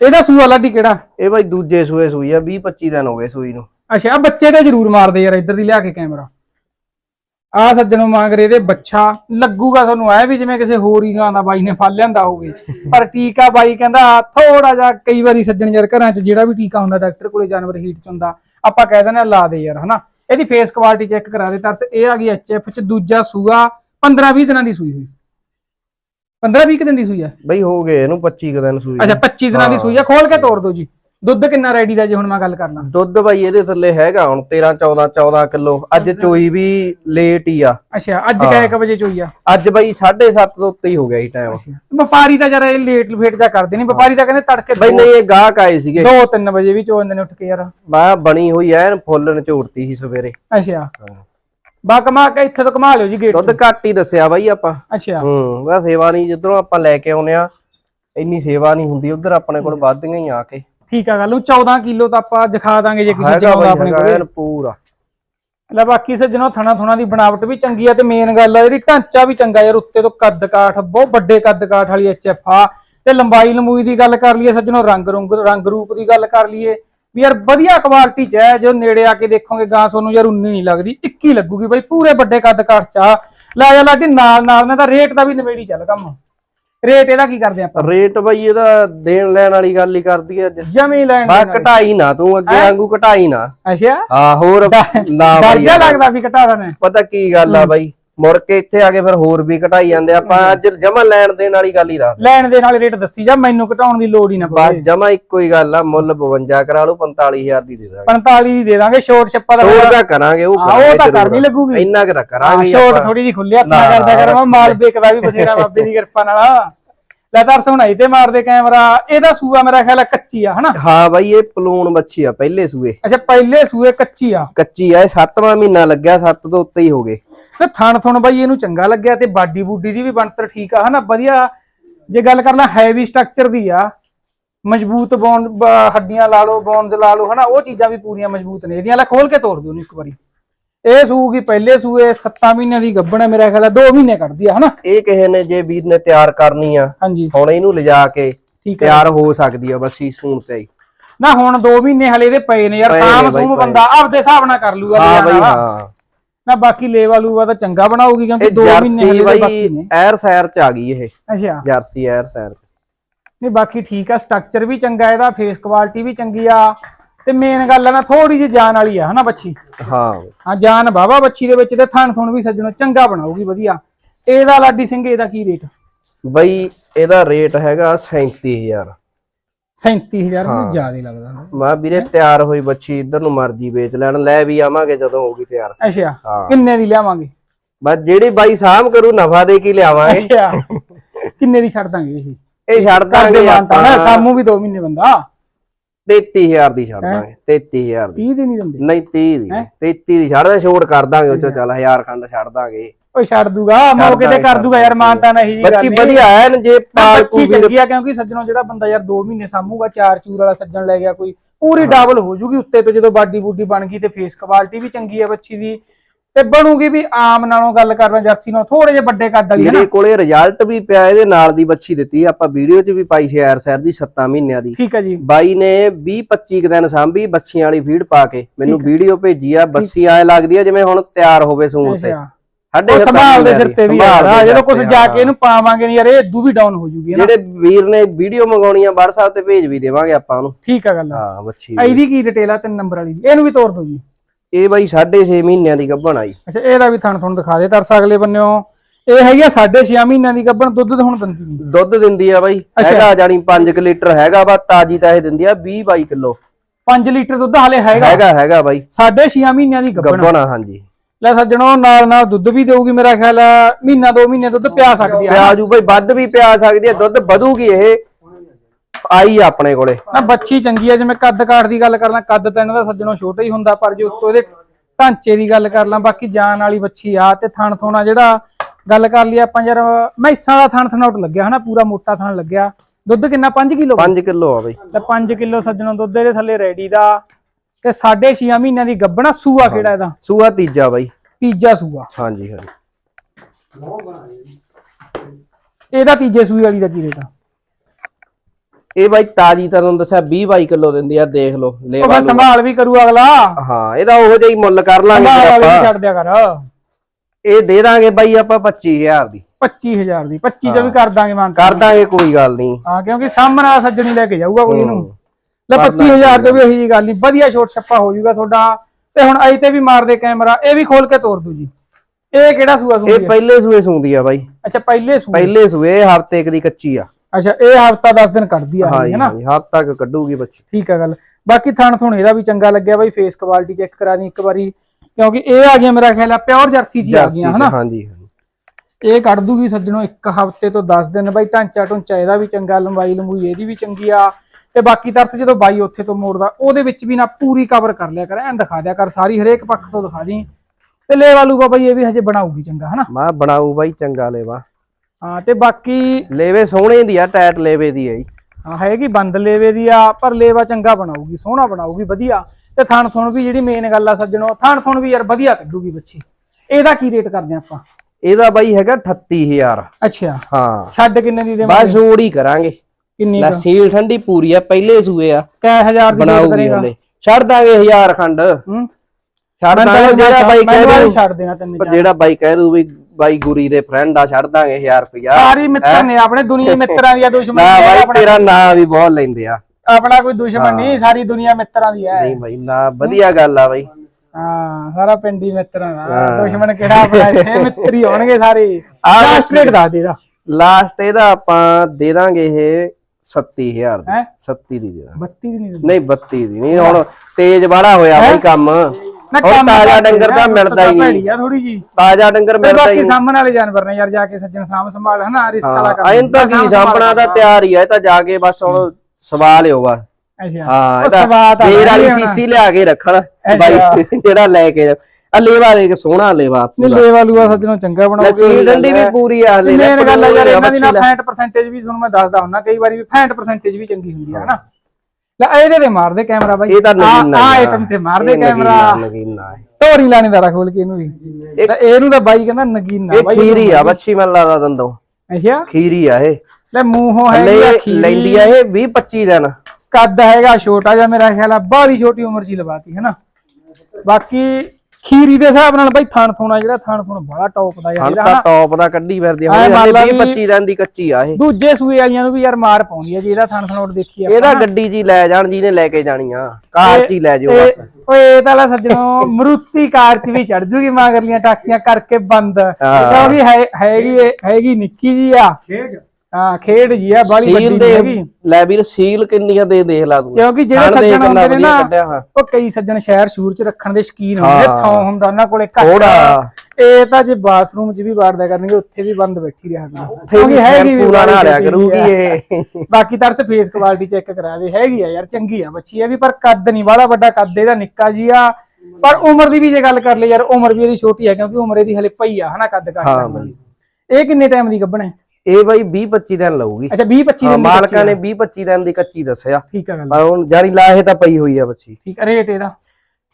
ਇਹਦਾ ਸੂਆ ਲਾਡੀ ਕਿਹੜਾ? ਇਹ ਬਾਈ ਦੂਜੇ ਸੂਏ ਸੂਈ ਆ 20 25 ਦਿਨ ਹੋ ਗਏ ਸੂਈ ਨੂੰ। ਅੱਛਾ ਬੱਚੇ ਤੇ ਜ਼ਰੂਰ ਮਾਰਦੇ ਯਾਰ ਇੱਧਰ ਦੀ ਲਿਆ ਕੇ ਕੈਮਰਾ। ਆ ਸੱਜਣੋਂ ਮੰਗ ਰਹੇ ਦੇ ਬੱਚਾ। ਲੱਗੂਗਾ ਤੁਹਾਨੂੰ ਐ ਵੀ ਜਿਵੇਂ ਕਿਸੇ ਹੋਰ ਹੀ ਗਾਂ ਦਾ ਬਾਈ ਨੇ ਫੜ ਲਿਆਂਦਾ ਹੋਵੇ। ਪਰ ਟੀਕਾ ਬਾਈ ਕਹਿੰਦਾ ਥੋੜਾ ਜਿਹਾ ਕਈ ਵਾਰੀ ਸੱਜਣ ਯਾਰ ਘਰਾਂ 'ਚ ਜਿਹੜਾ ਵੀ ਟੀਕਾ ਹੁੰਦਾ ਡਾਕਟਰ ਕੋਲੇ ਜਾਨਵਰ ਹੀਟ 'ਚ ਹੁੰਦਾ ਆਪਾਂ ਕਹਿ ਦਿੰਦੇ ਆ ਲਾ ਦੇ ਯਾਰ ਹਨਾ? ਇਹਦੀ ਫੇਸ ਕੁਆਲਿਟੀ ਚੈੱਕ ਕਰਾ ਦੇ ਤਰਸ ਇਹ ਆ ਗਈ ਐਚਐਫ 'ਚ ਦੂਜਾ ਸੂਆ 15 20 ਦਿਨਾਂ ਦੀ ਸੂਈ ਹੋਈ। 15 20 ਦਿਨ ਦੀ ਸੂਈ ਆ। ਬਈ ਹੋ ਗਏ ਇਹਨੂੰ 25 ਕੁ ਦਿਨ ਸੂਈ ਅੱਛਾ 25 ਦਿਨਾਂ ਦੀ ਸੂਈ ਆ ਖੋਲ ਕੇ ਤੋੜ ਦਿਓ ਜੀ। ਦੁੱਧ ਕਿੰਨਾ ਰੈਡੀ ਦਾ ਜੇ ਹੁਣ ਮੈਂ ਗੱਲ ਕਰਨਾ? ਦੁੱਧ ਬਾਈ ਇਹਦੇ ਥੱਲੇ ਹੈਗਾ ਹੁਣ 13 14 14 ਕਿਲੋ। ਅੱਜ ਚੋਈ ਵੀ ਲੇਟ ਹੀ ਆ। ਅੱਛਾ ਅੱਜ ਕਿੰਨੇ ਕੁ ਵਜੇ ਚੋਈ ਆ? ਅੱਜ ਬਾਈ 7:30 ਤੋਂ ਉੱਤੇ ਹੀ ਹੋ ਗਿਆ ਸੀ ਟਾਈਮ ਵਪਾਰੀ ਤਾਂ ਜਰਾ ਇਹ ਲੇਟ ਲਫੇਟ ਜਾ ਕਰਦੇ ਨਹੀਂ ਵਪਾਰੀ ਤਾਂ ਕਹਿੰਦੇ ਤੜਕੇ ਬਾਈ ਨਹੀਂ ਇਹ ਗਾਹਕ ਆਏ ਸੀਗੇ। 2-3 ਵਜੇ ਵੀ ਚੋਂਦੇ ਨੇ ਉੱਠ ਕੇ ਯਾਰ। ਮੈਂ ਬਣੀ ਹੋਈ ਐਨ ਫੁੱਲ ਨਚੋੜਤੀ ਸੀ ਸਵੇਰੇ। ਅੱਛਾ। ਬਾ ਕਮਾ ਕੇ ਇੱਥੇ ਤੋਂ ਕਮਾ ਲਿਓ ਜੀ ਗੇਟ ਦੁੱਧ ਘੱਟ ਹੀ ਦੱਸਿਆ ਬਾਈ ਆਪਾਂ। ਅੱਛਾ। ਹੂੰ ਬਸ ਸੇਵਾ ਨਹੀਂ ਜਿੱਧਰੋਂ ਆਪਾਂ ਲੈ ਕੇ ਆਉਨੇ ਆ ਇੰਨੀ ਸੇਵਾ ਨਹੀਂ ਹੁੰਦੀ ਉਧਰ ਆਪਣੇ ਕੋਲ ਵੱਧਦੀਆਂ ਹੀ ਆ ਕੇ। ਠੀਕ ਆ ਗੱਲ ਨੂੰ 14 ਕਿਲੋ ਤਾਂ ਆਪਾਂ ਦਿਖਾ ਦਾਂਗੇ ਜੇ ਕਿਸੇ ਚਾਹੁੰਦਾ ਆਪਣੇ ਕੋਲ। ਪੂਰਾ। ਲੈ ਬਾਕੀ ਸੱਜਣੋ ਥਣਾ ਥੁਣਾ ਦੀ ਬਣਾਵਟ ਵੀ ਚੰਗੀ ਆ ਤੇ ਮੇਨ ਗੱਲ ਆ ਜਿਹੜੀ ਢਾਂਚਾ ਵੀ ਚੰਗਾ ਯਾਰ ਉੱਤੇ ਤੋਂ ਕੱਦ ਕਾਠ ਬਹੁਤ ਵੱਡੇ ਕੱਦ ਕਾਠ ਵਾਲੀ ਐਚਐਫ ਆ। ਤੇ ਲੰਬਾਈ ਲੰਬੂਈ ਦੀ ਗੱਲ ਕਰ ਲਈਏ ਸੱਜਣੋ ਰੰਗ ਰੁੰਗ ਰੰਗ ਰੂਪ ਦੀ ਗੱਲ ਕਰ ਲਈਏ। ਵੀ ਯਾਰ ਵਧੀਆ ਕੁਆਲਿਟੀ ਚ ਹੈ ਜੋ ਨੇੜੇ ਆ ਕੇ ਦੇਖੋਗੇ ਗਾਂ ਤੁਹਾਨੂੰ ਯਾਰ 19 ਨਹੀਂ ਲੱਗਦੀ 21 ਲੱਗੂਗੀ ਬਈ ਪੂਰੇ ਵੱਡੇ ਕੱਦ ਕਾਠ ਚ ਆ। ਲੈ ਜਾ ਲਾਡੀ ਨਾਲ ਨਾਲ ਨਾ ਤਾਂ ਰੇਟ ਦਾ ਵੀ ਨਵੇੜੀ ਚੱਲ ਕੰਮ। ਰੇਟ ਇਹਦਾ ਕੀ ਕਰਦੇ ਆਪਾਂ? ਰੇਟ ਬਾਈ ਇਹਦਾ ਦੇਣ ਲੈਣ ਵਾਲੀ ਗੱਲ ਹੀ ਕਰਦੀ ਐ ਜਮੀ ਲੈਣ ਬਾ। ਘਟਾਈ ਨਾ ਤੂੰ ਅੱਗੇ ਵਾਂਗੂ ਘਟਾਈ ਨਾ। ਅੱਛਾ। ਹਾਂ ਹੋਰ ਨਾ ਬਾਈ ਦਰਜਾ ਲੱਗਦਾ ਵੀ ਘਟਾ ਦੇਣਾ। ਪਤਾ ਕੀ ਗੱਲ ਆ ਬਾਈ ਮੁੜ ਕੇ ਇੱਥੇ ਆ ਕੇ ਫਿਰ ਹੋਰ ਵੀ ਘਟਾਈ ਜਾਂਦੇ ਆਪਾਂ ਅੱਜ ਜਮਾ ਲੈਣ ਦੇਣ ਵਾਲੀ ਗੱਲ ਹੀ ਰੱਖ ਲੈਣ ਦੇ ਨਾਲ ਰੇਟ ਦੱਸੀ ਜਾ ਮੈਨੂੰ ਘਟਾਉਣ ਦੀ ਲੋੜ ਹੀ ਨਾ ਪਵੇ। ਬਸ ਜਮਾ ਇੱਕੋ ਹੀ ਗੱਲ ਆ ਮੁੱਲ 52 ਕਰਾ ਲਓ 45000 ਦੀ ਦੇ ਦਾਂਗੇ। 45 ਦੀ ਦੇ ਦਾਂਗੇ ਸ਼ੋਰਟ ਛੱਪਾ ਦਾ ਛੋੜ ਦਾ ਕਰਾਂਗੇ ਉਹ ਹਾਂ, ਉਹ ਤਾਂ ਜ਼ਰੂਰ। ਕਰਨੀ ਲੱਗੂਗੀ। ਇੰਨਾ ਕੁ ਤਾਂ ਕਰਾਂਗੇ ਹੀ ਸ਼ੋਰਟ ਆਪਾਂ। ਥੋੜੀ ਜੀ ਖੁੱਲੀ ਹੱਥ ਨਾਲ ਨਾ, ਕਰਦਾ ਕਰਾਂ ਮਾਲ ਵੇਚਦਾ ਵੀ ਬਥੇਰਾ ਬਾਬੇ ਦੀ ਕਿਰਪਾ ਨਾਲ। ਲੈ ਤਾਂ ਸੁਣਾਈ ਤੇ ਮਾਰਦੇ ਕੈਮਰਾ ਇਹਦਾ ਸੂਆ ਮੇਰਾ ਖਿਆਲ ਕੱਚੀ ਆ ਹਨਾ? ਹਾਂ ਬਾਈ ਇਹ ਪਲੂਣ ਮੱਛੀ ਆ ਪਹਿਲੇ ਸੂਏ। ਅੱਛਾ ਪਹਿਲੇ ਸੂਏ ਕੱਚੀ ਆ। ਕੱਚੀ ਆ ਇਹ 7ਵਾਂ ਮਹੀਨਾ ਲੱਗਿਆ 7 ਤੋਂ ਉੱਤੇ ਹੀ ਹੋ ਗਏ। ਤੇ ਥਣ ਥਣ ਬਾਈ ਇਹਨੂੰ ਚੰਗਾ ਲੱਗਿਆ ਤੇ ਬਾਡੀ ਬੂਡੀ ਦੀ ਵੀ ਬਣਤਰ ਠੀਕ ਆ ਹਨਾ? ਵਧੀਆ। ਜੇ ਗੱਲ ਕਰ ਲਾਂ ਹੈਵੀ ਸਟਰਕਚਰ ਦੀ ਆ ਮਜ਼ਬੂਤ ਬੋਨ ਹੱਡੀਆਂ ਲਾ ਲਓ ਬੋਨਸ ਲਾ ਲਓ ਹਨਾ? ਉਹ ਚੀਜ਼ਾਂ ਵੀ ਪੂਰੀਆਂ ਮਜ਼ਬੂਤ ਨੇ। ਇਹਦੀਆਂ ਲੈ ਖੋਲ ਕੇ ਤੋੜ ਦਿਓ ਉਹਨੂੰ ਇੱਕ ਵਾਰੀ। ਇਹ ਸੂਗੀ ਪਹਿਲੇ ਸੂਏ 7 ਮਹੀਨਿਆਂ ਦੀ ਗੱਭਣ ਹੈ ਮੇਰਾ ਖਿਆਲ ਹੈ 2 ਮਹੀਨੇ ਕੱਢਦੀ ਆ ਹਨਾ? ਇਹ ਕਿਸੇ ਨੇ ਜੇ ਵੀਰ ਨੇ ਤਿਆਰ ਕਰਨੀ ਆ ਹਾਂਜੀ। ਹੁਣ ਇਹਨੂੰ ਲਿਜਾ ਕੇ ਤਿਆਰ ਹੋ ਸਕਦੀ ਆ ਬਸ ਹੀ ਸੂਣ ਤੇ ਹੀ। ਨਾ ਹੁਣ 2 ਮਹੀਨੇ ਹਲੇ ਇਹਦੇ ਪਏ ਨੇ ਯਾਰ ਸਾਮ ਸੂਮ ਬੰਦਾ ਆਪਦੇ ਹਿਸਾਬ ਨਾਲ ਕਰ ਲੂਗਾ ਹਾਂ ਬਾਈ। ਹਾਂ। ਨਾ ਬਾਕੀ ਲੇਵਾ ਲੂਵਾ ਤਾਂ ਚੰਗਾ ਬਣਾਉਗੀ ਕਿਉਂਕਿ ਇਹ 2 ਮਹੀਨੇ ਹਲੇ ਬਾਕੀ ਨੇ। ਐਰ ਸੈਰ ਚ ਆ ਗਈ ਇਹ। ਅੱਛਾ। ਜਰਸੀ ਐਰ ਸੈਰ। ਨਹੀਂ ਬਾਕੀ ਠੀਕ ਆ ਸਟਰਕਚਰ ਵੀ ਚੰਗਾ ਇਹਦਾ ਫੇਸ ਕੁਆਲਿਟੀ ਵੀ ਚੰਗੀ ਆ। ਤੇ ਮੇਨ ਗੱਲ ਆ ਨਾ ਥੋੜੀ ਜਿਹੀ ਜਾਨ ਵਾਲੀ ਆ ਹਨਾ ਬੱਚੀ? ਹਾਂ। ਹਾਂ ਜਾਨ ਬਾਵਾ ਬੱਚੀ ਦੇ ਵਿੱਚ ਤੇ ਥਣ ਥੁਣ ਵੀ ਸੱਜਣੋ ਚੰਗਾ ਬਣਾਉਗੀ ਵਧੀਆ। ਇਹਦਾ ਲਾਡੀ ਸਿੰਘ ਇਹਦਾ ਕੀ ਰੇਟ ਬਈ ਇਹਦਾ ਰੇਟ ਹੈਗਾ 37000 37000 ਨੂੰ ਜ਼ਿਆਦਾ ਲੱਗਦਾ। ਨਾ। ਮੈਂ ਵੀਰੇ ਤਿਆਰ ਹੋਈ ਬੱਚੀ ਇੱਧਰ ਨੂੰ ਮਰਜ਼ੀ ਵੇਚ ਲੈਣ ਲੈ ਵੀ ਆਵਾਂਗੇ ਜਦੋਂ ਹੋਊਗੀ ਤਿਆਰ। ਅੱਛਾ ਹਾਂ। ਕਿੰਨੇ ਦੀ ਲਿਆਵਾਂਗੇ? ਬਸ ਜਿਹੜੀ ਬਾਈ ਸਾਹਮ ਕਰੂ ਨਫਾ ਦੇ ਕੇ ਲਿਆਵਾਂਗੇ। ਅੱਛਾ ਕਿੰਨੇ ਦੀ ਛੱਡ ਦਾਂਗੇ ਇਹ? ਇਹ ਛੱਡ ਕਰਦੇ ਦਾਂਗੇ ਮਾਨਤਾ ਆਪਾਂ। ਨਾ ਸਾਮੂ ਵੀ 2 ਮਹੀਨੇ ਬੰਦਾ। 33000 ਦੀ ਛੱਡ ਦਾਂਗੇ 33000 ਦੀ। 30 ਦੀ ਨਹੀਂ ਦਿੰਦੇ? ਨਹੀਂ 30 ਦੀ 33 ਦੀ ਛੱਡ ਦੇ ਛੋਟ ਕਰ ਦਾਂਗੇ ਉਹ ਚੋਂ ਚੱਲ ਹਜ਼ਾਰ ਖੰਡ ਛੱਡ ਦਾਂਗੇ। ਓਏ ਛੱਡ ਦੂਗਾ ਮੌਕੇ ਤੇ ਕਰ ਦੂਗਾ ਯਾਰ ਮਾਨਤਾ ਨਹੀਂ ਜੀ ਬੱਚੀ ਵਧੀਆ ਹੈ ਜੇ ਪਾਲ ਬੱਚੀ ਚੰਗੀ ਆ ਕਿਉਂਕਿ ਸੱਜਣੋ ਜਿਹੜਾ ਬੰਦਾ ਯਾਰ 2 ਮਹੀਨੇ ਸਾਮੂਗਾ ਚਾਰ ਚੂਰ ਵਾਲਾ ਸੱਜਣ ਲੈ ਗਿਆ ਕੋਈ ਪੂਰੀ ਡਬਲ ਹੋ ਜੂਗੀ ਉੱਤੇ ਤੋਂ ਜਦੋਂ ਬਾਡੀ ਬੂਡੀ ਬਣ ਗਈ ਤੇ ਫੇਸ ਕੁਆਲਿਟੀ ਵੀ ਚੰਗੀ ਆ ਬੱਚੀ ਦੀ। ਤੇ ਬਣੂਗੀ ਵੀ ਆਮ ਨਾਲੋਂ ਗੱਲ ਕਰਨਾ ਜਰਸੀ ਨਾਲ ਥੋੜੇ ਜਿਹੇ ਵੱਡੇ ਕੱਦ ਵਾਲੀ ਹੈ ਨਾ। ਮੇਰੇ ਕੋਲੇ ਰਿਜ਼ਲਟ ਵੀ ਪਿਆ ਇਹਦੇ ਨਾਲ ਦੀ ਬੱਚੀ ਦਿੱਤੀ ਆਪਾਂ ਵੀਡੀਓ 'ਚ ਵੀ ਪਾਈ ਸੀ ਐਰ ਸੈਰ ਦੀ 7 ਮਹੀਨਿਆਂ ਦੀ। ਠੀਕ ਹੈ ਜੀ। ਬਾਈ ਨੇ 20 25 ਦਿਨ ਸਾਂਭੀ ਬੱਚੀਆਂ ਵਾਲੀ ਫੀਡ ਪਾ ਕੇ। ਮੈਨੂੰ ਵੀਡੀਓ ਭੇਜੀ ਆ ਬੱਸੀ ਐ ਲੱਗਦੀ ਆ ਜਿਵੇਂ ਹੁਣ ਤਿਆਰ ਹੋਵੇ ਸੂਣ ਤੇ। ਸਾਡੇ ਉਹ ਸੰਭਾਲ ਦੇ ਸਿਰ ਦੀ, ਤੇ ਵੀ ਆ ਦੇ ਜਦੋਂ ਕੁਝ ਜਾ ਕੇ। ਇਹਨੂੰ ਪਾਵਾਂਗੇ ਨਹੀਂ ਯਾਰ ਇਹ ਇਦੂ ਵੀ ਡਾਊਨ ਹੋ ਜੂਗੀ ਜਿਹੜੇ ਵੀਰ ਨੇ ਵੀਡੀਓ ਮੰਗਾਉਣੀ ਆ WhatsApp ਤੇ ਭੇਜ ਵੀ ਦੇਵਾਂਗੇ ਆਪਾਂ ਉਹਨੂੰ ਠੀਕ ਆ ਗੱਲ ਹਾਂ ਬੱਚੀ ਇਹਦੀ ਕੀ ਡਿਟੇਲ ਆ? ਤਿੰਨ ਨੰਬਰ ਵਾਲੀ ਦੀ। ਇਹਨੂੰ ਵੀ ਤੋੜ ਦਿਓ ਜੀ। ਇਹ ਬਾਈ 6.5 ਮਹੀਨਿਆਂ ਦੀ ਗੱਭਣ ਆਈ ਅੱਛਾ ਇਹਦਾ ਵੀ ਥਣ ਤੁਹਾਨੂੰ ਦਿਖਾ ਦੇ ਤਰਸ ਅਗਲੇ ਬੰਨਿਓ। ਇਹ ਹੈਗੀ ਆ 6.5 ਮਹੀਨਿਆਂ ਦੀ ਗੱਭਣ ਦੁੱਧ ਤਾਂ ਹੁਣ ਦਿੰਦੀ ਨਹੀਂ। ਦੁੱਧ ਦਿੰਦੀ ਆ ਬਾਈ। ਹੈਗਾ ਜਾਨੀ 5 ਲੀਟਰ ਹੈਗਾ ਵਾ ਤਾਜੀ ਤਾਂ ਇਹ ਦਿੰਦੀ ਆ 20 22 ਕਿਲੋ। 5 ਲੀਟਰ ਦੁੱਧ ਹਲੇ ਹੈਗਾ। ਹੈਗਾ ਹੈਗਾ ਬਾਈ। 6.5 ਮਹੀਨਿਆਂ ਦੀ ਗੱਭਣ ਗੱਭਣ ਹਾਂਜੀ। ਲੈ ਸੱਜਣੋ ਨਾਲ ਨਾਲ ਦੁੱਧ ਵੀ ਦੇਊਗੀ ਮੇਰਾ ਖਿਆਲ ਆ ਮਹੀਨਾ ਦੋ ਮਹੀਨੇ ਦੁੱਧ ਪਿਆ ਸਕਦੀ ਆ ਪਿਆਜੂ ਬਾਈ ਵੱਧ ਵੀ ਪਿਆ ਸਕਦੀ ਆ ਦੁੱਧ ਵਧੂਗੀ ਇਹ। ਆਈ ਆ ਆਪਣੇ ਕੋਲੇ। ਨਾ ਬੱਚੀ ਚੰਗੀ ਆ ਜਿਵੇਂ ਕੱਦ ਕਾਠ ਦੀ ਗੱਲ ਕਰ ਲਾਂ ਕੱਦ ਤਾਂ ਇਹਨਾਂ ਦਾ ਸੱਜਣੋ ਛੋਟਾ ਹੀ ਹੁੰਦਾ ਪਰ ਜੇ ਉੱਤੋਂ ਇਹਦੇ ਢਾਂਚੇ ਦੀ ਗੱਲ ਕਰ ਲਾਂ ਬਾਕੀ ਜਾਨ ਵਾਲੀ ਬੱਚੀ ਆ ਤੇ ਥਣ ਥੋਣਾ ਜਿਹੜਾ ਗੱਲ ਕਰ ਲਈ ਆਪਾਂ ਯਾਰ ਮੈਸਾਂ ਦਾ ਥਣ ਥਣਾਉਟ ਲੱਗਿਆ ਹਨਾ ਪੂਰਾ ਮੋਟਾ ਥਣ ਲੱਗਿਆ। ਦੁੱਧ ਕਿੰਨਾ? 5 ਕਿਲੋ? 5 ਕਿਲੋ ਆ ਬਾਈ। ਤੇ 5 ਕਿਲੋ ਸੱਜਣੋ ਦੁੱਧ ਇਹਦੇ ਥੱਲੇ ਰੈਡੀ ਦਾ। ਤੇ 6.5 ਮਹੀਨਿਆਂ ਦੀ ਗੱਬਣਾ ਸੂਆ ਕਿਹੜਾ ਇਹਦਾ? ਸੂਆ ਤੀਜਾ ਬਾਈ। ਤੀਜਾ ਸੂਆ। ਹਾਂਜੀ ਹਾਂਜੀ। ਇਹਦਾ ਤੀਜੇ ਸੂਏ ਵਾਲੀ ਦਾ ਕੀ ਰੇਟ ਆ? ਇਹ ਬਾਈ ਤਾਜੀ ਤੁਹਾਨੂੰ ਦੱਸਿਆ 20 22 ਕਿਲੋ ਦਿੰਦੀ ਆ ਦੇਖ ਲਓ ਉਹ ਲੇਵਾ ਫਿਰ ਸੰਭਾਲ ਵੀ ਕਰੂ ਅਗਲਾ। ਹਾਂ ਇਹਦਾ ਉਹੋ ਜਿਹਾ ਹੀ ਮੁੱਲ ਕਰ ਲਾਂਗੇ ਆਪਾਂ। ਛੱਡ ਦਿਆ ਕਰ। ਇਹ ਦੇ ਦਾਂਗੇ ਬਾਈ ਆਪਾਂ 25000 ਦੀ। 25000 ਦੀ 25 ਚ ਵੀ ਕਰ ਦਾਂਗੇ ਮੰਗ ਕਰ ਦਾਂਗੇ ਕੋਈ ਗੱਲ ਨਹੀਂ। ਹਾਂ ਕਿਉਂਕਿ ਸਾਹਮਣੇ ਸੱਜਣੀ ਲੈ ਕੇ ਜਾਊਗਾ ਕੋਈ ਇਹਨੂੰ। ਲੈ 25000 ਚ ਵੀ ਇਹੀ ਜੀ ਗੱਲ ਨਹੀਂ ਵਧੀਆ ਛੋਟ ਛੱਪਾ ਹੋ ਜਾਊਗਾ ਤੁਹਾਡਾ। ਤੇ ਹੁਣ ਆਈ ਤੇ ਵੀ ਮਾਰ ਦੇ ਕੈਮਰਾ ਇਹ ਵੀ ਖੋਲ ਕੇ ਤੋੜ ਦੂ ਜੀ। ਇਹ ਕਿਹੜਾ ਸੂਆ ਸੂਈ ਇਹ ਪਹਿਲੇ ਸੂਏ ਸੂੰਦੀ ਆ ਬਾਈ। ਅੱਛਾ ਪਹਿਲੇ ਸੂਏ। ਪਹਿਲੇ ਸੂਏ ਹਫ਼ਤੇ ਇੱਕ ਦੀ ਕੱਚੀ ਆ। ਅੱਛਾ ਇਹ ਹਫਤਾ 10 ਦਿਨ ਕੱਢਦੀ ਆ ਹਾਂਜੀ ਇਹ, ਹੈਨਾ? ਹਾਂਜੀ ਹਫਤਾ ਤੱਕ ਕੱਢੂਗੀ ਬੱਚੀ। ਠੀਕ ਆ ਗੱਲ। ਬਾਕੀ ਥਣ ਥੁਣ ਇਹਦਾ ਵੀ ਚੰਗਾ ਲੱਗਿਆ ਬਾਈ ਫੇਸ ਕੁਆਲਿਟੀ ਚੈੱਕ ਕਰਾ ਦੀ ਇੱਕ ਵਾਰੀ। ਕਿਉਂਕਿ ਇਹ ਆ ਗਿਆ ਮੇਰਾ ਖਿਆਲ ਆ ਪਿਓਰ ਜਰਸੀ ਜੀ ਆ ਗਈਆਂ ਹਨਾ? ਹਾਂਜੀ ਇਹ ਕੱਢ ਦੂਗੀ ਸੱਜਣੋ ਇੱਕ ਹਫ਼ਤੇ ਤੋਂ 10 ਦਿਨ। ਬਾਈ ਢਾਂਚਾ ਢੁੰਚਾ ਇਹਦਾ ਵੀ ਚੰਗਾ ਲੰਬਾਈ ਲੰਬੂਈ ਇਹਦੀ ਵੀ ਚੰਗੀ ਆ। ਤੇ ਬਾਕੀ ਤਰਸ ਜਦੋਂ ਬਾਈ ਉੱਥੇ ਤੋਂ ਮੋੜਦਾ ਉਹਦੇ ਵਿੱਚ ਵੀ ਨਾ ਪੂਰੀ ਕਵਰ ਕਰ ਲਿਆ ਕਰ ਐਂ ਦਿਖਾ ਦਿਆ ਕਰ ਸਾਰੀ ਹਰੇਕ ਪੱਖ ਤੋਂ ਦਿਖਾ ਦੀ। ਤੇ ਲੈ ਵਾਲੂ ਬਾਬਾ ਇਹ ਵੀ ਹਜੇ ਬਣਾਊਗੀ ਚੰਗਾ ਹਨਾ? ਮੈਂ ਬਣਾਊ ਬਾਈ ਚੰਗਾ ਲੇਵਾ ਹਾਂ ਤੇ ਬਾਕੀ ਲੇਵੇ ਸੋਹਣੇ ਦੀ ਆ ਟੈਟ ਲੇਵੇ ਦੀ ਆ ਜੀ। ਹਾਂ, ਹੈਗੀ ਬੰਦ ਲੇਵੇ ਦੀ ਆ ਪਰ ਲੇਵਾ ਚੰਗਾ ਬਣਾਊਗੀ ਸੋਹਣਾ ਬਣਾਊਗੀ ਵਧੀਆ। ਤੇ ਥਣ ਥੁਣ ਵੀ ਜਿਹੜੀ ਮੇਨ ਗੱਲ ਆ ਸੱਜਣੋ ਥਣ ਥੁਣ ਵੀ ਯਾਰ ਵਧੀਆ ਕੱਢੂਗੀ ਬੱਚੀ। ਇਹਦਾ ਕੀ ਰੇਟ ਕਰਦੇ ਆਪਾਂ? ਇਹਦਾ ਬਾਈ ਹੈਗਾ 38000 ਅੱਛਾ। ਹਾਂ। ਛੱਡ ਕਿੰਨੇ ਦੀ ਦੇ ਬਸ ਛੋੜ ਹੀ ਕਰਾਂਗੇ। ਕਿੰਨੀ ਲੈ ਸੀਲ ਠੰਡੀ ਪੂਰੀ ਆ ਪਹਿਲੇ ਸੂਏ ਆ। ਕੈ ਹਜ਼ਾਰ ਦੀ ਛੋਟ ਬਣਾਊਗੀ ਕਰੇਗਾ। ਹਲੇ ਛੱਡ ਦਾਂਗੇ 1000 ਖੰਡ। ਹੂੰ? ਛੱਡ ਮੈਂ ਦਾਂਗੇ ਜਿਹੜਾ ਬਾਈ ਕਹਿ ਮੈਨੂੰ ਦੂ ਛੱਡ ਦੇਣਾ ਤਿੰਨ ਪਰ ਜਿਹੜਾ ਬਾਈ ਕਹਿ ਦੂ ਵੀ ਬਾਈ ਗੁਰੀ ਦੇ ਫਰੈਂਡ ਆ ਛੱਡ ਦਾਂਗੇ 1000 ਰੁਪਇਆ ਸਾਰੀ ਮਿੱਤਰ ਨੇ ਆਪਣੇ ਦੁਨੀਆ ਮਿੱਤਰਾਂ ਦੀ ਆ ਦੁਸ਼ਮਣ ਨਾ ਨਹੀਂ ਹੈ, ਬਾਈ ਤੇਰਾ ਨਾਂ ਵੀ ਬਹੁਤ ਲੈਂਦੇ ਆ। ਆਪਣਾ ਕੋਈ ਦੁਸ਼ਮਣ ਨਹੀਂ ਸਾਰੀ ਦੁਨੀਆ ਮਿੱਤਰਾਂ ਦੀ ਹੈ। ਨਹੀਂ ਬਾਈ ਨਾ ਵਧੀਆ ਗੱਲ ਆ ਬਾਈ। ਹਾਂ ਸਾਰਾ ਪਿੰਡ ਹੀ ਮਿੱਤਰਾਂ ਦਾ। ਦੁਸ਼ਮਣ ਕਿਹੜਾ ਆਪਣਾ ਇੱਥੇ? ਮਿੱਤਰ ਹੀ ਹੋਣਗੇ ਸਾਰੇ। ਲਾਸਟ ਰੇਟ ਦੱਸ ਦੇ। ਇਹਦਾ। ਲਾਸਟ ਇਹਦਾ ਆਪਾਂ ਦੇ ਦਾਂਗੇ ਇਹ 37000 ਦੀ। ਹੈ? 37 ਦੀ ਦੇ ਦਾਂਗੇ। 32 ਦੀ ਨਹੀਂ ਦਿੰਦੇ। ਨਹੀਂ 32 ਦੀ ਨਹੀਂ। ਹੁਣ ਤੇਜ਼ ਬਾੜਾ ਹੋਇਆ ਬਾਈ ਕੰਮ। ਨਾ ਹੁਣ ਤਾਜ਼ਾ ਡੰਗਰ ਤਾਂ ਮਿਲਦਾ ਹੀ ਨਹੀਂ। ਭੈੜੀ ਆ ਥੋੜੀ ਜੀ ਤਾਜ਼ਾ ਡੰਗਰ ਤੇ ਮਿਲਦਾ ਹੀ ਬਾਕੀ ਸਾਹਮਣੇ ਵਾਲੇ ਜਾਨਵਰ ਨੇ ਯਾਰ ਜਾ ਕੇ ਸੱਜਣ ਸਾਂਭ ਸੰਭਾਲ ਹਨਾ? ਰਿਸਕ ਵਾਲਾ ਕੰਮ। ਐਂ ਤਾਂ ਕੀ ਸਾਹਮਣਾ ਦਾ ਤਿਆਰ ਹੀ ਹੈ ਇਹ ਤਾਂ ਜਾ ਕੇ ਬਸ ਹੁਣ ਸਵਾ ਲਿਓ ਬਸ ਅੱਛਾ। ਹਾਂ ਇਹ ਤਾਂ ਫੇਰ ਵਾਲੀ। ਸੀਸੀ ਲਿਆ ਕੇ ਰੱਖਣ। ਬਾਈ ਜਿਹੜਾ ਲੈ ਕੇ ਆ ਲੇਵਾ ਦੇ ਕੇ ਸੋਹਣਾ ਲੇਵਾ ਨਹੀਂ ਲੇਵਾ ਲੂਆ ਸੱਜਣੋਂ ਚੰਗਾ ਬਣਾਉਗੇ ਲੱਸੀ ਡੰਡੀ ਵੀ ਪੂਰੀ ਆ ਲੈ ਮੇਨ ਗੱਲ ਆ ਯਾਰ ਇਹਨਾਂ ਦੀ ਨਾ ਫੈਟ ਪਰਸੈਂਟੇਜ ਵੀ ਤੁਹਾਨੂੰ ਮੈਂ ਦੱਸਦਾ ਹੁੰਨਾ ਕਈ ਵਾਰੀ ਵੀ ਫੈਟ ਪਰਸੈਂਟੇਜ ਵੀ ਚੰਗੀ ਹੁੰਦੀ ਹੈ ਹਨਾ? ਲੈ ਇਹਦੇ ਤੇ ਮਾਰ ਦੇ ਕੈਮਰਾ ਬਾਈ। ਇਹ ਤਾਂ ਨਗੀਨਾ ਆ ਆਈਟਮ ਤੇ ਮਾਰ ਦੇ ਕੈਮਰਾ। ਨਗੀਨਾ ਹੈ। ਧੋਰੀ ਲਾਣੇ ਦਾ ਖੋਲ ਕੇ ਇਹਨੂੰ ਵੀ। ਤਾਂ ਇਹਨੂੰ ਤਾਂ ਬਾਈ ਕਹਿੰਦਾ ਨਗੀਨਾ ਇਹ ਬਾਈ ਖੀਰੀ ਆ ਬੱਚੀ ਮਨ ਲਾਦਾ ਦੰਦੋਂ। ਅੱਛਾ? ਖੀਰੀ ਆ ਇਹ। ਲੈ ਮੂੰਹੋਂ ਹੈ ਲੈਂਦੀ ਆ ਇਹ 20 25 ਦਿਨ। ਕੱਦ ਹੈਗਾ ਛੋਟਾ ਜਿਹਾ ਮੇਰਾ ਖਿਆਲ ਆ ਬਾਹਲੀ ਛੋਟੀ ਉਮਰ 'ਚ ਹੀ ਲਵਾਤੀ ਹੈਨਾ? ਬਾਕੀ ਖੀਰੀ ਦੇ ਹਿਸਾਬ ਨਾਲ ਬਾਈ ਥਣ ਥੋਣਾ ਜਿਹੜਾ ਥਣ ਥੋਣਾ ਬੜਾ ਟੌਪ ਦਾ ਯਾਰ ਹਣ ਇਹਦਾ ਤਾਂ ਹਨਾ। ਟੌਪ ਦਾ ਕੱਢੀ ਫਿਰਦੀ ਹਾਂ, ਹੁਣ ਲਾ 20 ਵੀ- 25 ਦਿਨ ਦੀ ਕੱਚੀ ਆ ਇਹ। ਦੂਜੇ ਸੂਏ ਵਾਲੀਆਂ ਨੂੰ ਵੀ ਯਾਰ ਮਾਰ ਪਾਉਂਦੀ ਆ ਜੀ ਇਹਦਾ ਥਣ ਥਣੋਟ ਦੇਖੀ ਆਪਾਂ ਇਹਦਾ ਗੱਡੀ 'ਚ ਹੀ ਲੈ ਜਾਣ ਜਿਹਨੇ ਲੈ ਕੇ ਜਾਣੀ ਆ। ਕਾਰ 'ਚ ਹੀ ਲੈ ਜਾਓ ਬਸ। ਇਹ- ਓਏ ਇਹ ਤਾਂ ਲੈ ਸੱਜਣੋ ਮਰੂਤੀ ਕਾਰ ਚ ਵੀ ਚੜ ਜੂਗੀ ਮਗਰਲੀਆਂ ਟਾਕੀਆਂ ਕਰਕੇ ਬੰਦ। ਕਿਉਂਕਿ ਹੈ ਹੈਗੀ ਹੈਗੀ ਨਿੱਕੀ ਜੀ ਆ। ਹਾਂ ਖੇਡ ਜੀ ਆ ਬਾਲੀ ਵੱਡੀ ਸੀਲ ਨਹੀਂ ਦੇ ਹੈਗੀ। ਲੈ ਵੀਰ ਸੀਲ ਕਿੰਨੀਆਂ ਦੇ ਦੇਖ ਲਾ ਤੂੰ। ਕਿਉਂਕਿ ਜਿਹੜੇ ਸੱਜਣ ਕਿੰਨਾ ਹੁੰਦੇ ਨੇ ਵਧੀਆ ਨਾ ਹੋਇਆ। ਉਹ ਕਈ ਸੱਜਣ ਸ਼ਹਿਰ ਸ਼ੂਰ ਚ ਰੱਖਣ ਦੇ ਸ਼ਕੀਨ ਹੁੰਦੇ ਹਾਂ। ਥਾਂ ਹੁੰਦਾ ਉਹਨਾਂ ਕੋਲੇ ਘੱਟ। ਥੋੜਾ। ਇਹ ਤਾਂ ਜੇ ਬਾਥਰੂਮ ਚ ਵੀ ਵਾੜਦਾ ਕਰਨਗੇ ਉੱਥੇ ਵੀ ਬੰਦ ਬੈਠੀ ਰਿਹਾ ਕਰੂਗੀ ਉੱਥੇ ਵੀ ਹੈਗੀ ਵੀ ਪੂਰਾ ਨਾ ਲਿਆ ਕਰੂਗੀ ਆ। ਇਹ। ਬਾਕੀ ਤਰਸ ਫੇਸ ਕੁਆਲਿਟੀ ਚੈੱਕ ਕਰਾ ਦੇ ਹੈਗੀ ਆ ਯਾਰ ਚੰਗੀ ਆ ਬੱਚੀ ਆ ਵੀ ਪਰ ਕੱਦ ਨਹੀਂ ਵਾਲਾ ਵੱਡਾ ਕੱਦ ਇਹਦਾ ਨਿੱਕਾ ਜੀ ਆ। ਪਰ ਉਮਰ ਦੀ ਵੀ ਜੇ ਗੱਲ ਕਰ ਲਈ ਯਾਰ ਉਮਰ ਵੀ ਇਹਦੀ ਛੋਟੀ ਆ ਕਿਉਂਕਿ ਉਮਰ ਇਹਦੀ ਹਲੇ ਪਈ ਆ ਹਨਾ ਕੱਦ ਹਾਂ ਬਾਈ। ਇਹ ਕਿੰਨੇ ਟਾਈਮ ਦੀ ਗੱਭਣ ਹੈ? ਇਹ ਬਾਈ 20 25 ਦਿਨ ਲਊਗੀ। ਅੱਛਾ 20 25 ਹਾਂ, ਦਿਨ ਮਾਲਕਾਂ ਨੇ 20 25 ਦਿਨ ਦੀ ਕੱਚੀ ਦੱਸਿਆ। ਠੀਕ ਆ ਗੱਲ। ਪਰ ਹੁਣ ਜਾਨੀ ਲਾਹੇ ਤਾਂ ਪਈ ਹੋਈ ਆ ਬੱਚੀ। ਠੀਕ ਆ ਰੇਟ ਇਹਦਾ?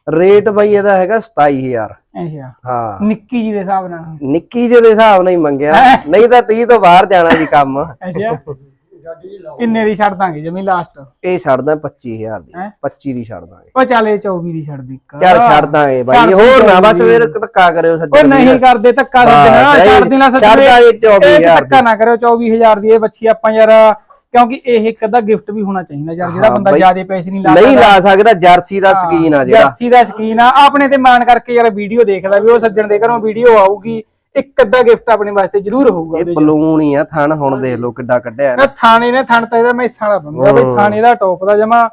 ਰੇਟ ਬਾਈ ਇਹਦਾ ਹੈਗਾ 27000 ਅੱਛਾ। ਹਾਂ। ਨਿੱਕੀ ਜੀ ਦੇ ਹਿਸਾਬ ਨਾਲ। ਨਿੱਕੀ ਜਿਹੇ ਦੇ ਹਿਸਾਬ ਨਾਲ ਹੀ ਮੰਗਿਆ। ਨਹੀਂ ਤਾਂ 30 ਤੋਂ ਬਾਹਰ ਜਾਣਾ ਜੀ ਕੰਮ। ਅੱਛਾ। ਕਿੰਨੇ ਦੀ ਛੱਡ ਦਾਂਗੇ ਜਮੀ ਲਾਸਟ ਇਹ ਛੱਡਦਾ 25000 ਦੀ। ਹੈਂ? 25 ਦੀ ਛੱਡ ਦਾਂਗੇ। ਉਹ ਚੱਲ ਇਹ 24 ਦੀ ਛੱਡ ਦੀ ਚੱਲ ਛੱਡ ਦਾਂਗੇ ਬਾਈ ਛੱਡ ਹੋਰ ਨਾ ਬਸ। ਫਿਰ ਧੱਕਾ ਕਰਿਓ ਉਹ ਸੱਜਣ ਨਹੀਂ ਕਰਦੇ ਧੱਕਾ ਸੱਜਣਾ। ਛੱਡ ਦੇਣਾ ਛੱਡ ਸੱਜਣੇ ਦਾਂਗੇ 24,000 ਇਹ 'ਚ ਧੱਕਾ ਨਾ ਕਰਿਓ 24000 ਦੀ ਇਹ ਬੱਚੀ ਆਪਾਂ ਯਾਰ ਕਿਉਂਕਿ ਇਹ ਇੱਕ ਅੱਧਾ ਗਿਫਟ ਵੀ ਹੋਣਾ ਚਾਹੀਦਾ ਯਾਰ ਜਿਹੜਾ ਬੰਦਾ। ਜ਼ਿਆਦੇ ਪੈਸੇ ਨਹੀਂ ਲਾ ਨਹੀਂ ਸਕਦਾ। ਲਾ ਸਕਦਾ ਜਰਸੀ ਦਾ ਸ਼ਕੀਨ ਆ ਜਿਹੜਾ। ਜਰਸੀ ਦਾ ਸ਼ਕੀਨ ਆ। ਆਪਣੇ ਤੇ ਮਾਣ ਕਰਕੇ ਯਾਰ ਵੀਡੀਓ ਦੇਖਦਾ ਵੀ ਉਹ ਸੱਜਣ ਦੇ ਘਰੋਂ ਵੀਡੀਓ ਆਊਗੀ। ਇੱਕ ਅੱਧਾ ਗਿਫਟ ਆਪਣੇ ਵਾਸਤੇ ਜ਼ਰੂਰ ਹੋਊਗਾ ਇਹ ਉਹਦੇ 'ਚ। ਬਲੂਨ ਹੀ ਆ ਥਣ ਹੁਣ ਦੇਖ ਲਓ ਕਿੱਡਾ ਕੱਢਿਆ ਨਾ ਥਾਣੇ ਨੇ ਥਣ ਤਾਂ ਇਹਦਾ ਮੈਸਾਂ ਵਾਲਾ ਬੰਦਾ ਬਈ ਥਾਣੇ ਦਾ ਟੌਪ ਦਾ ਜਮਾ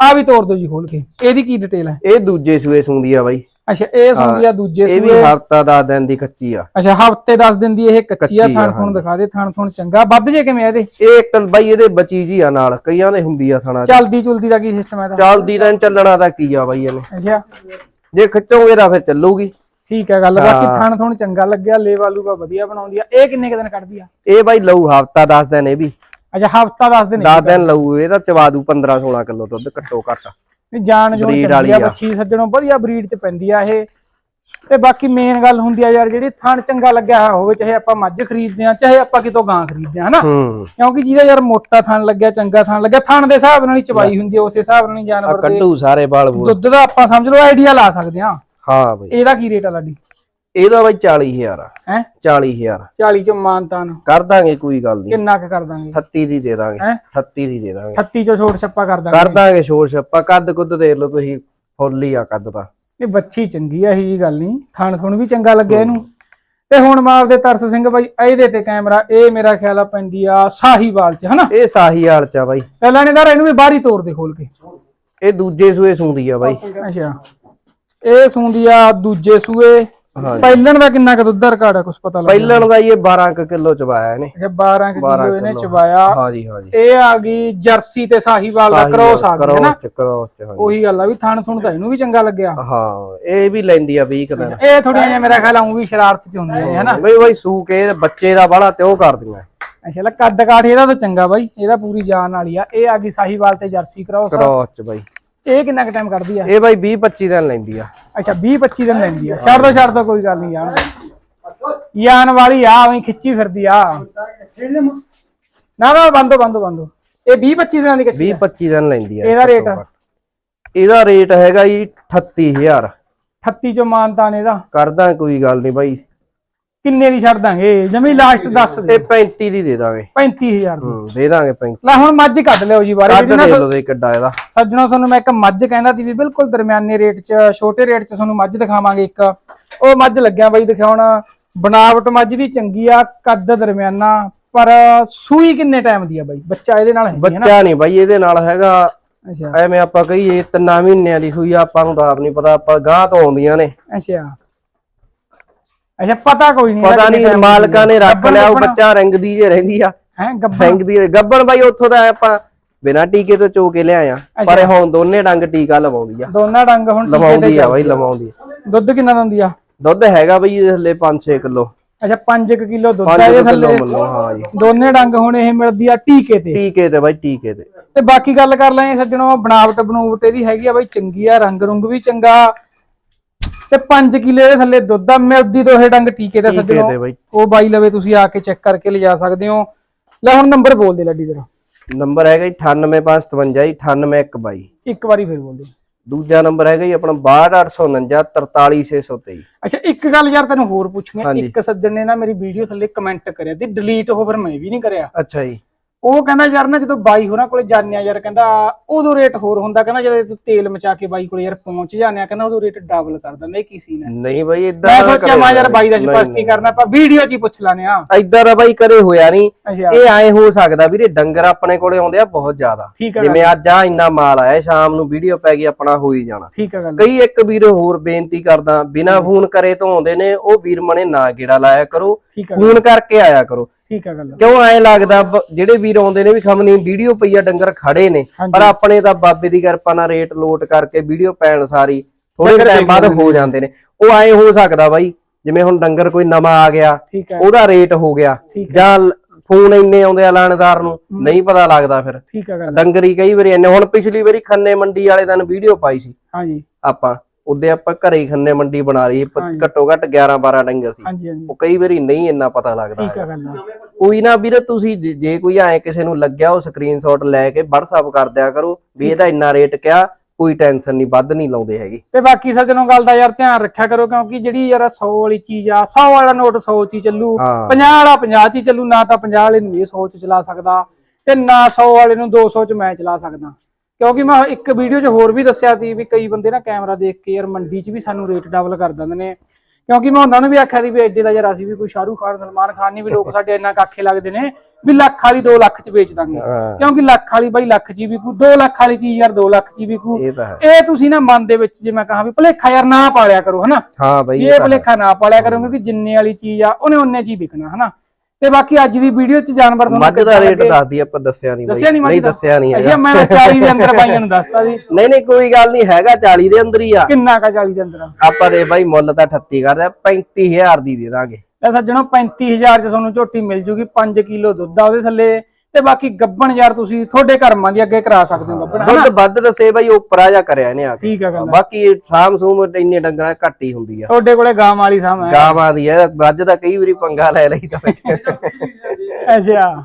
ਆ ਵੀ ਤੋੜ ਦਿਓ ਜੀ ਖੋਲ ਕੇ। ਇਹਦੀ ਕੀ ਡਿਟੇਲ ਹੈ ਇਹ ਦੂਜੇ ਸੂਏ ਸੁੰਦੀ ਆ ਬਾਈ। ਅੱਛਾ ਇਹ ਸੁਣਦੀ ਆ ਦੂਜੇ ਇਹ ਵੀ ਸੂਏ। ਹਫਤਾ ਦਾ ਦਿਨ ਦੀ ਕੱਚੀ ਆ। ਅੱਛਾ ਹਫ਼ਤੇ 10 ਦਿਨ ਦੀ ਇਹ ਕੱਚੀ ਆ ਕੱਚੀ ਆ, ਥਣ ਥਣ ਦਿਖਾ ਦੇ ਥਣ ਥਣ ਚੰਗਾ। ਵੱਧ ਜੇ ਕਿਵੇਂ ਆ ਇਹਦੇ? ਇਹ ਇੱਕ ਬਾਈ ਇਹਦੇ ਬਚੀ ਜੀ ਆ ਨਾਲ ਕਈਆਂ ਦੇ ਹੁੰਦੀ ਆ ਥਣਾ ਚਲਦੀ ਚੁਲਦੀ ਦਾ ਕੀ ਸਿਸਟਮ ਹੈ ਇਹਦਾ? ਚੱਲਦੀ ਤਾਂ ਚੱਲਣਾ ਤਾਂ ਕੀ ਆ ਬਾਈ ਇਹਨੇ। ਅੱਛਾ। ਜੇ ਖਿੱਚੋਗੇ ਤਾਂ ਫਿਰ ਚੱਲੂਗੀ। ਠੀਕ ਹੈ ਗੱਲ ਬਾਕੀ ਥਣ ਥਣ ਚੰਗਾ ਲੱਗਿਆ ਲੇ ਵਾਲੂ ਦਾ ਵਧੀਆ ਬਣਾਉਂਦੀ ਆ। ਇਹ ਕਿੰਨੇ ਕੁ ਦਿਨ ਕੱਢਦੀ ਆ? ਇਹ ਬਾਈ ਲਊ ਹਫਤਾ 10 ਦਿਨ ਇਹ ਵੀ। ਅੱਛਾ ਹਫਤਾ 10 ਦਿਨ 10 ਦਿਨ ਲਊ ਇਹ ਤਾਂ ਚਵਾ ਦੂ 15 16 ਕਿਲੋ ਦੁੱਧ ਘੱਟੋ ਘੱਟ। ਜਾਨ ਜੋਨ breed ਚੰਗੀ ਆ। ਬੱਚੀ ਸੱਜਣੋਂ ਵਧੀਆ ਬਰੀਡ ਚ ਪੈਂਦੀ ਆ ਇਹ। ਤੇ ਬਾਕੀ ਮੇਨ ਗੱਲ ਹੁੰਦੀ ਆ ਯਾਰ ਜਿਹੜੀ ਥਣ ਚੰਗਾ ਲੱਗਿਆ ਹੋਵੇ ਚਾਹੇ ਆਪਾਂ ਮੱਝ ਖਰੀਦਦੇ ਆ ਚਾਹੇ ਆਪਾਂ ਕਿਤੋਂ ਗਾਂ ਖਰੀਦਦੇ ਆ ਹਨਾ? ਕਿਉਂਕਿ ਜਿਹਦਾ ਯਾਰ ਮੋਟਾ ਥਣ ਲੱਗਿਆ ਚੰਗਾ ਥਣ ਲੱਗਿਆ ਥਣ ਦੇ ਹਿਸਾਬ ਨਾਲ ਹੀ ਚਵਾਈ ਹੁੰਦੀ ਆ ਉਸੇ ਹਿਸਾਬ ਨਾਲ ਹੀ ਜਾਨਵਰ ਦੇ। ਕੱਢੂ ਸਾਰੇ ਬਾਲ ਬੂਲ। ਦੁੱਧ ਦਾ ਆਪਾਂ ਸਮਝ ਲਓ ਆਈਡੀਆ ਲਾ ਸਕਦੇ ਆ। ਹਾਂ ਬਾਈ। ਇਹਦਾ ਕੀ ਰੇਟ ਆ ਲਾਡੀ? ਇਹਦਾ ਬਾਈ 40000 ਆ। ਹੈ? 40000 40 ਚ ਮਾਨਤਾਨ ਕਰ ਦਾਂਗੇ ਕੋਈ ਗੱਲ ਨਹੀਂ। ਕਿੰਨਾ ਕੁ ਕਰ ਦਾਂਗੇ? 38 ਦੀ ਦੇ ਦਾਂਗੇ। ਹੈਂ? 38 ਦੀ ਦੇ ਦਾਂਗੇ। 38 ਚੋਂ ਛੋਟ ਛੱਪਾ ਕਰ ਦਾਂਗੇ। ਕਰ ਦਾਂਗੇ ਸ਼ੋਰ ਛੱਪਾ। ਕੱਦ ਕੁੱਦ ਦੇਖ ਲਓ ਤੁਸੀਂ। ਫੁੱਲ ਹੀ ਆ ਕੱਦ ਤਾਂ ਇਹ ਬੱਚੀ ਚੰਗੀ ਆ ਇਹੀ ਜੀ ਗੱਲ ਨਹੀਂ। ਥਣ ਥਣ ਵੀ ਚੰਗਾ ਲੱਗਿਆ ਇਹਨੂੰ। ਤੇ ਹੁਣ ਮਾਰਦੇ ਤਰਸ ਸਿੰਘ ਬਾਈ ਇਹਦੇ ਤੇ ਕੈਮਰਾ। ਇਹ ਮੇਰਾ ਖਿਆਲ ਆ ਪੈਂਦੀ ਆ ਸਾਹੀਵਾਲ ਚ ਹਨਾ? ਇਹ ਸਾਹੀਵਾਲ ਚ ਆ ਬਾਈ। ਪਹਿਲਾਂ ਨੇ ਦਰ ਇਹਨੂੰ ਵੀ ਬਾਹਰ ਹੀ ਤੋੜ ਦੇ ਖੋਲ ਕੇ। ਇਹ ਦੂਜੇ ਸੂਏ ਸੁੰਦੀ ਆ ਬਾਈ। ਅੱਛਾ। ਇਹ ਸੁੰਦੀ ਆ ਦੂਜੇ ਸੂਏ। ਪਹਿਲਣ ਦਾ ਕਿੰਨਾ ਕੁ ਦੁੱਧ ਦਾ ਰਿਕਾਰਡ ਆ ਕੁਝ ਪਤਾ ਲੱਗ ਪਹਿਲਣ ਦਾ ਇਹ 12 ਕਿਲੋ ਚਵਾਇਆ ਇਹਨੇ। ਅੱਛਾ 12 ਕਿ 12 ਕਿਲੋ ਇਹਨੇ ਕਿੱਲੋ। ਚਵਾਇਆ ਹਾਂਜੀ ਹਾਂਜੀ। ਇਹ ਆ ਗਈ ਜਰਸੀ ਤੇ ਸਾਹੀਵਾਲ ਦਾ ਕ੍ਰੋਸ ਆ ਗਿਆ ਨਾ ਉਹੀ ਗੱਲ ਆ ਵੀ ਥਣ ਥਣ ਤਾਂ ਇਹਨੂੰ ਵੀ ਚੰਗਾ ਲੱਗਿਆ। ਹਾਂ ਇਹ ਵੀ ਲੈਂਦੀ ਆ 20 ਕੁ ਦਿਨ। ਇਹ ਥੋੜੀਆਂ ਜਿਹੀਆਂ ਮੇਰਾ ਖਿਆਲ ਆਉਂ ਵੀ ਸ਼ਰਾਰਤ ਚ ਹੁੰਦੀਆਂ ਨੇ ਹਨਾ? ਬਈ ਬਈ ਸੂ ਕੇ ਬੱਚੇ ਦਾ ਬਾਲਾ ਤੇ ਉਹ ਕਰਦੀਆਂ। ਅੱਛਾ ਲੈ ਕੱਦ ਕਾਠ ਇਹਦਾ ਤਾਂ ਚੰਗਾ ਬਾਈ ਇਹਦਾ ਪੂਰੀ ਜਾਨ ਵਾਲੀ ਆ। ਇਹ ਆ ਗਈ ਸਾਹੀਵਾਲ ਤੇ ਜਰਸੀ ਕ੍ਰੋਸ। ਕਰੋਸ ਚ ਬਾਈ। ਇਹ ਕਿੰਨਾ ਕੁ ਟਾਈਮ ਕੱਢਦੀ ਆ? ਇਹ ਬਾਈ 20 25 ਦਿਨ ਲੈਂਦੀ ਆ। ਅੱਛਾ 20 25 ਦਿਨ ਲੈਂਦੀ ਆ। ਛੱਡ ਦੋ ਛੱਡ ਦੋ ਕੋਈ ਗੱਲ ਨਹੀਂ ਜਾਣ ਯਾਨ ਵਾਲੀ ਆ ਐਵੇਂ ਖਿੱਚੀ ਫਿਰਦੀ ਆ। ਨਾ ਨਾ ਬੰਦੋ ਬੰਦੋ ਬੰਦੋ ਇਹ 20 25 ਦਿਨਾਂ ਦੀ ਕੱਚੀ 20 25 ਦਿਨ ਲੈਂਦੀ ਆ ਇਹਦਾ ਰੇਟ ਇਹਦਾ ਰੇਟ ਹੈਗਾ ਜੀ 38000 38 ਚੋਂ ਮਾਨਤਾਨ ਇਹਦਾ। ਕਰਦਾ ਕੋਈ ਗੱਲ ਨਹੀਂ ਬਾਈ। ਕਿੰਨੇ ਦੀ ਛੱਡ ਦਾਂਗੇ? ਜਮੀ ਲਾਸਟ ਦੱਸ ਦੇ। ਇਹ 35 ਦੀ ਦੇ ਦਾਂਗੇ। 35000 ਦੀ। ਹੂੰ ਦੇ ਦਾਂਗੇ 35 ਲੈ ਹੁਣ ਮੱਝ ਕੱਢ ਲਿਓ ਜੀ ਬਾਰੇ। ਨਾ ਦੇ ਲੋ ਦੇ ਕਿੱਡਾ ਇਹਦਾ। ਸੱਜਣੋ ਤੁਹਾਨੂੰ ਮੈਂ ਇੱਕ ਮੱਝ ਕਹਿੰਦਾ ਸੀ ਵੀ ਬਿਲਕੁਲ ਦਰਮਿਆਨੇ ਰੇਟ 'ਚ ਛੋਟੇ ਰੇਟ 'ਚ ਤੁਹਾਨੂੰ ਮੱਝ ਦਿਖਾਵਾਂਗੇ ਇੱਕ। ਉਹ ਮੱਝ ਲੱਗਿਆ ਬਾਈ ਦਿਖਾਉਣ ਬਣਾਵਟ ਮੱਝ ਦੀ ਚੰਗੀ ਆ ਕੱਦ ਦਰਮਿਆਨਾ ਪਰ ਸੂਈ ਕਿੰਨੇ ਟਾਈਮ ਦੀ ਆ ਬਾਈ? ਬੱਚਾ ਇਹਦੇ ਨਾਲ ਹੈ ਬੱਚਾ ਨਹੀਂ ਬਾਈ ਇਹਦੇ ਨਾਲ ਹੈਗਾ। ਅੱਛਾ। ਐਵੇਂ ਆਪਾਂ ਕਹੀਏ ਤਿੰਨਾਂ ਮਹੀਨਿਆਂ ਦੀ ਸੂਈ ਆ, ਆਪਾਂ ਨੂੰ ਤਾਂ ਆਪ ਨਹੀਂ ਪਤਾ ਆਪਾਂ ਗਾਂ ਤੋਂ ਆਉਂਦੀਆਂ ਨੇ। ਅੱਛਾ। ਅੱਛਾ ਪਤਾ ਕੋਈ ਨਹੀਂ ਪਤਾ ਨਹੀਂ ਮਾਲਕਾਂ ਨੇ ਰੱਖ ਲਿਆ ਉਹ ਬੱਚਾ ਰੰਗਦੀ ਜੇ ਰਹਿੰਦੀ ਆ। ਹੈ ਰੰਗਦੀ ਗੱਬਣ ਬਾਈ ਉੱਥੋਂ ਦਾ ਆਪਾਂ ਬਿਨਾਂ ਟੀਕੇ ਤੋਂ ਚੋ ਕੇ ਲਿਆਇਆ ਪਰ ਇਹ ਹੁਣ ਦੋਨੇ ਡੰਗ ਟੀਕਾ ਲਵਾਉਂਦੀ ਆ। ਦੋਨਾਂ ਡੰਗ ਹੁਣ ਲਵਾਉਂਦੀ ਆ ਬਾਈ ਲਵਾਉਂਦੀ। ਦੁੱਧ ਕਿੰਨਾ ਦਿੰਦੀ ਆ? ਦੁੱਧ ਹੈਗਾ ਬਈ ਥੱਲੇ 5-6 ਕਿਲੋ। ਅੱਛਾ 5 ਕਿਲੋ ਦੁੱਧ ਆ 5 ਇਹਦੇ ਕਿਲੋ ਥੱਲੇ। ਦੋਨੇ ਡੰਗ ਹੁਣ ਇਹ ਮਿਲਦੀ ਆ ਟੀਕੇ ਤੇ। ਟੀਕੇ ਤੇ ਬਾਈ ਟੀਕੇ ਤੇ। ਤੇ ਬਾਕੀ ਗੱਲ ਕਰ ਲੈ ਸੱਜਣੋ ਬਣਾਵਟ ਬਣੂਵਟ ਇਹਦੀ ਹੈਗੀ ਆ ਬਾਈ ਚੰਗੀ ਆ ਰੰਗ ਰੁੰਗ ਵੀ ਚੰਗਾ। ਤੇ 5 ਕਿਲੇ ਦੇ ਥੱਲੇ ਦੁੱਧ ਆ ਮਿਲਦੀ ਦੋਹੇ ਡੰਗ ਟੀਕੇ ਟੀਕੇ ਸੱਜਣੋ। ਬਾਈ। ਉਹ ਬਾਈ ਲਵੇ ਤੁਸੀਂ ਆ ਕੇ ਚੈੱਕ ਕਰਕੇ ਲਿਜਾ ਸਕਦੇ ਹੋ। ਲੈ ਹੁਣ ਨੰਬਰ ਬੋਲ ਦੇ ਲੱਡੀ ਤੇਰਾ। ਨੰਬਰ ਹੈਗਾ ਜੀ 98557 98122 ਇੱਕ ਵਾਰੀ ਫਿਰ ਬੋਲ ਦੇ। ਦੂਜਾ ਨੰਬਰ ਹੈਗਾ ਜੀ ਆਪਣਾ 62849 43623 ਅੱਛਾ ਇੱਕ ਗੱਲ ਯਾਰ ਤੈਨੂੰ ਹੋਰ ਪੁੱਛਣੀ। ਹਾਂਜੀ। ਇੱਕ ਸੱਜਣ ਨੇ ਨਾ ਮੇਰੀ ਵੀਡੀਓ ਥੱਲੇ ਕਮੈਂਟ ਕਰਿਆ ਤੇ ਡਿਲੀਟ ਹੋਵਰ ਮੈਂ ਵੀ ਨਹੀਂ ਕਰਿਆ। ਅੱਛਾ ਜੀ। ਉਹ ਕਹਿੰਦਾ ਯਾਰ ਨਾ ਜਦੋਂ ਬਾਈ ਹੋਰਾਂ ਕੋਲੇ ਜਾਂਦੇ ਆ ਯਾਰ ਕਹਿੰਦਾ ਉਦੋਂ ਰੇਟ ਹੋਰ ਹੁੰਦਾ ਕਹਿੰਦਾ ਜਦੋਂ ਤੂੰ ਤੇਲ ਮਚਾ ਕੇ ਬਾਈ ਕੋਲੇ ਯਾਰ ਪਹੁੰਚ ਜਾਂਦੇ ਆ ਕਹਿੰਦਾ ਉਦੋਂ ਰੇਟ ਡਬਲ ਕਰ ਦਿੰਦੇ ਇਹ ਕੀ ਸੀਨ ਹੈ? ਨਹੀਂ ਬਾਈ ਇਦਾਂ ਮੈਂ ਸੋਚਿਆ ਮੈਂ ਯਾਰ ਬਾਈ ਦਾ ਸਪਸ਼ਟੀ ਕਰਨਾ ਆਪਾਂ ਵੀਡੀਓ 'ਚ ਹੀ ਪੁੱਛ ਲਾਨੇ ਆ ਇਦਾਂ ਦਾ ਬਾਈ ਕਦੇ ਹੋਇਆ ਨਹੀਂ। ਇਹ ਐ ਹੋ ਸਕਦਾ ਵੀਰੇ ਡੰਗਰ ਆਪਣੇ ਕੋਲੇ ਆਉਂਦੇ ਆ ਬਹੁਤ ਜ਼ਿਆਦਾ। ਜਿਵੇਂ ਅੱਜ ਆ ਇੰਨਾ ਮਾਲ ਆਇਆ ਸ਼ਾਮ ਨੂੰ ਵੀਡੀਓ ਪੈ ਗਈ ਆਪਣਾ ਹੋ ਹੀ ਜਾਣਾ। ਠੀਕ ਗੱਲ। ਕਈ ਇੱਕ ਵੀਰ ਹੋਰ ਬੇਨਤੀ ਕਰਦਾ ਬਿਨਾ ਫੋਨ ਕਰੇ ਤੋਂ ਆਉਂਦੇ ਨੇ ਉਹ ਵੀਰ ਮਨੇ ਨਾ ਗੇੜਾ ਲਾਇਆ ਕਰੋ ਫੋਨ ਕਰਕੇ ਆਇਆ ਕਰੋ। ਠੀਕ ਆ ਗੱਲ। ਕਿਉਂ ਐ ਲੱਗਦਾ ਬ- ਜਿਹੜੇ ਵੀਰ ਆਉਂਦੇ ਨੇ ਵੀ ਖਮਨੀ ਵੀਡੀਓ ਪਈ ਆ ਡੰਗਰ ਖੜੇ ਨੇ। ਪਰ ਆਪਣੇ ਤਾਂ ਬਾਬੇ ਦੀ ਕਿਰਪਾ ਨਾਲ ਰੇਟ ਲੋਟ ਕਰਕੇ ਵੀਡੀਓ ਪੈਣ ਸਾਰੀ ਥੋੜੇ ਟਾਈਮ ਬਾਅਦ ਹੋ ਜਾਂਦੇ ਨੇ। ਉਹ ਐ ਹੋ ਸਕਦਾ ਬਾਈ ਜਿਵੇਂ ਹੁਣ ਡੰਗਰ ਕੋਈ ਨਵਾਂ ਆ ਗਿਆ ਠੀਕ ਉਹਦਾ ਰੇਟ ਹੋ ਗਿਆ। ਜਾਂ ਲ- ਫੋਨ ਇੰਨੇ ਆਉਂਦੇ ਆ ਲਾਣੇਦਾਰ ਨੂੰ ਨਹੀਂ ਪਤਾ ਲੱਗਦਾ ਫਿਰ। ਠੀਕ ਆ ਗੱਲ ਡੰਗਰੀ ਕਈ ਵਾਰੀ ਇੰਨੇ ਹੁਣ ਪਿਛਲੀ ਵਾਰੀ ਖੰਨੇ ਮੰਡੀ ਵਾਲੇ ਦਿਨ ਵੀਡੀਓ ਪਾਈ ਸੀ। ਹਾਂਜੀ। ਆਪਾਂ ਉਹਦੇ ਆਪਾਂ ਘਰੇ ਹੀ ਖੰਨੇ ਮੰਡੀ ਬਣਾ ਲਈ ਹਾਂਜੀ। ਘੱਟੋ ਘੱਟ 11 12 ਡੰਗਰ ਸੀ। ਹਾਂਜੀ ਹਾਂਜੀ। ਉਹ ਕਈ ਵਾਰੀ ਨਹੀਂ ਇੰਨਾ ਪਤਾ ਲੱਗਦਾ ਠੀਕ ਆ ਗੱਲ ਕੋਈ ਨਾ ਵੀਰੇ ਤੁਸੀਂ ਜੇ- ਜੇ ਕੋਈ ਐ ਕਿਸੇ ਨੂੰ ਲੱਗਿਆ ਉਹ ਸਕਰੀਨਸ਼ਾਟ ਲੈ ਕੇ WhatsApp ਕਰ ਦਿਆ ਕਰੋ ਵੀ ਇਹਦਾ ਇੰਨਾ ਰੇਟ ਕਿਹਾ ਕੋਈ ਟੈਨਸ਼ਨ ਨਹੀਂ ਵੱਧ ਨਹੀਂ ਲਾਉਂਦੇ ਹੈਗੇ। ਤੇ ਬਾਕੀ ਸੱਜਣੋਂ ਗੱਲ ਦਾ ਯਾਰ ਧਿਆਨ ਰੱਖਿਆ ਕਰੋ ਕਿਉਂਕਿ ਜਿਹੜੀ ਯਾਰ 100 ਵਾਲੀ ਚੀਜ਼ ਆ 100 ਵਾਲਾ ਨੋਟ 100 ਚ ਹੀ ਚੱਲੂ ਹਾਂ। 50 ਵਾਲਾ 50 ਚ ਹੀ ਚੱਲੂ ਨਾ ਤਾਂ 50 ਵਾਲੇ ਨੂੰ ਇਹ 100 ਚ ਚਲਾ ਸਕਦਾ ਤੇ ਨਾ 100 ਵਾਲੇ ਨੂੰ 200 ਚ ਮੈਂ ਚਲਾ ਸਕਦਾ। ਕਿਉਂਕਿ ਮੈਂ ਇੱਕ ਵੀਡੀਓ 'ਚ ਹੋਰ ਵੀ ਦੱਸਿਆ ਸੀ ਵੀ ਕਈ ਬੰਦੇ ਨਾ ਕੈਮਰਾ ਦੇਖ ਕੇ ਯਾਰ ਮੰਡੀ 'ਚ ਵੀ ਸਾਨੂੰ ਰੇਟ ਡਬਲ ਕਰ ਦਿੰਦੇ ਨੇ। ਕਿਉਂਕਿ ਮੈਂ ਉਹਨਾਂ ਨੂੰ ਵੀ ਆਖਿਆ ਸੀ ਵੀ ਐਡੇ ਦਾ ਯਾਰ ਅਸੀਂ ਵੀ ਕੋਈ ਸ਼ਾਹਰੂਖ ਖਾਨ ਸਲਮਾਨ ਖਾਨ ਨਹੀਂ ਵੀ ਲੋਕ ਸਾਡੇ ਇੰਨਾ ਕਾਖੇ ਲੱਗਦੇ ਨੇ ਵੀ ਲੱਖ ਵਾਲੀ 2 ਲੱਖ 'ਚ ਵੇਚ ਦਾਂਗੇ। ਕਿਉਂਕਿ ਲੱਖ ਵਾਲੀ ਬਾਈ ਲੱਖ 'ਚ ਹੀ ਵਿਕੂ 2 ਲੱਖ ਵਾਲੀ ਚੀਜ਼ ਯਾਰ 2 ਲੱਖ 'ਚ ਹੀ ਵਿਕੂ। ਇਹ ਤੁਸੀਂ ਨਾ ਮਨ ਦੇ ਵਿੱਚ ਜੇ ਮੈਂ ਕਹਾਂ ਵੀ ਭੁਲੇਖਾ ਯਾਰ ਨਾ ਪਾਲਿਆ ਕਰੋ ਹਨਾ? ਹਾਂ ਬਾਈ ਵੀ ਇਹ। ਭੁਲੇਖਾ ਨਾ ਪਾਲਿਆ ਕਰੋ ਕਿਉਂਕਿ ਜਿੰਨੇ ਵਾਲੀ ਚੀਜ਼ ਆ ਉਹਨੇ ਉਹਨੇ ਚ ਹੀ ਵਿਕਣਾ ਹਨਾ? ਤੇ ਬਾਕੀ ਅੱਜ ਦੀ ਵੀਡੀਓ ਚ ਜਾਨਵਰ ਤੁਹਾਨੂੰ ਮੱਝ ਦਾ ਰੇਟ? ਦੱਸਦੀ ਆਪਾਂ ਦੱਸਿਆ ਨਹੀਂ ਮੱਝ ਨਹੀਂ? ਦੱਸਿਆ ਨਹੀਂ ਹੈਗਾ। ਅੱਛਾ ਮੈਂ 40 ਦੇ ਅੰਦਰ ਬਾਈਆਂ ਨੂੰ ਦੱਸਤਾ ਜੀ ਨਹੀਂ ਨਹੀਂ ਕੋਈ ਗੱਲ ਨਹੀਂ ਹੈਗਾ 40 ਦੇ ਅੰਦਰ ਹੀ ਆ। ਕਿੰਨਾ ਕਾ 40 ਦੇ ਅੰਦਰ? ਆਪਾਂ ਦੇ ਬਾਈ ਮੁੱਲ ਤਾਂ 38 ਕਰਦੇ ਆ 35000 ਦੀ ਦੇ ਦਾਂਗੇ। ਲੈ ਸੱਜਣੋ 35000 ਚ ਤੁਹਾਨੂੰ ਝੋਟੀ ਮਿਲ ਜੂਗੀ 5 ਕਿਲੋ ਦੁੱਧ ਆ ਉਹਦੇ ਥੱਲੇ। ਤੇ ਬਾਕੀ ਗੱਬਣ ਯਾਰ ਤੁਸੀਂ ਤੁਹਾਡੇ ਕਰਮਾਂ ਦੀ ਅੱਗੇ ਕਰਾ ਸਕਦੇ ਹੋ ਗੱਬਣ ਦੁੱਧ ਵੱਧ ਦੱਸੇ ਬਾਈ ਉੱਪਰਾ ਜਾ ਕਰਿਆ ਇਹਨੇ ਆ ਕੇ। ਠੀਕ ਆ ਗੱਲ ਬਾਕੀ ਸਾਮ ਸੂਮ ਇੰਨੇ ਡੰਗਰਾਂ ਘੱਟ ਹੀ ਹੁੰਦੀ ਆ। ਤੁਹਾਡੇ ਕੋਲੇ ਗਾਂ ਵਾਲੀ ਸਾਮ ਹੈ। ਗਾਵਾਂ ਦੀ ਆ ਗੱਜ ਦਾ ਕਈ ਵਾਰੀ ਪੰਗਾ ਲੈ ਲਈਦਾ ਵਿੱਚ। ਅੱਛਾ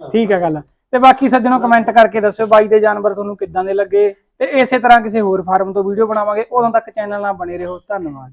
ਠੀਕ ਆ ਗੱਲ ਤੇ ਬਾਕੀ ਸੱਜਣੋ ਕਮੈਂਟ ਕਰਕੇ ਦੱਸਿਓ ਬਾਈ ਦੇ ਜਾਨਵਰ ਤੁਹਾਨੂੰ ਕਿੱਦਾਂ ਦੇ ਲੱਗੇ। ਤੇ ਇਸੇ ਤਰ੍ਹਾਂ ਕਿਸੇ ਹੋਰ ਫਾਰਮ ਤੋਂ ਵੀਡੀਓ ਬਣਾਵਾਂਗੇ। ਉਦੋਂ ਤੱਕ ਚੈਨਲ ਨਾਲ ਬਣੇ ਰਹੋ। ਧੰਨਵਾਦ।